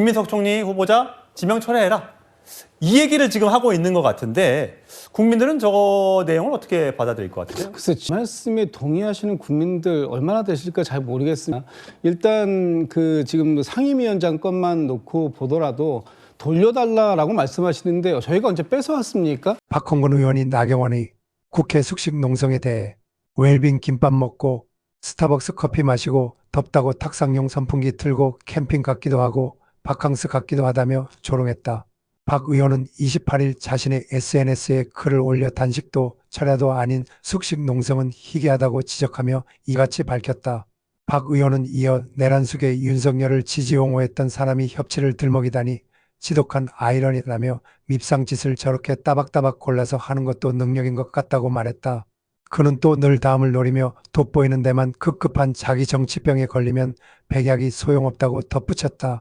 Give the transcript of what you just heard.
김민석 총리 후보자 지명 철회해라. 이 얘기를 지금 하고 있는 것 같은데 국민들은 저거 내용을 어떻게 받아들일 것 같아요? 글쎄 그 말씀에 동의하시는 국민들 얼마나 되실까 잘 모르겠습니다. 일단 그 지금 상임위원장 것만 놓고 보더라도 돌려달라라고 말씀하시는데 저희가 언제 뺏어왔습니까? 박홍근 의원이 나경원의 국회 숙식 농성에 대해 웰빙 김밥 먹고 스타벅스 커피 마시고 덥다고 탁상용 선풍기 틀고 캠핑 갔기도 하고 바캉스 갔기도 하다며 조롱했다. 박 의원은 28일 자신의 SNS에 글을 올려 단식도 철야도 아닌 숙식 농성은 희귀하다고 지적하며 이같이 밝혔다. 박 의원은 이어 내란숙의 윤석열을 지지 옹호했던 사람이 협치를 들먹이다니 지독한 아이러니라며 밉상짓을 저렇게 따박따박 골라서 하는 것도 능력인 것 같다고 말했다. 그는 또 늘 다음을 노리며 돋보이는 데만 급급한 자기 정치병에 걸리면 백약이 소용없다고 덧붙였다.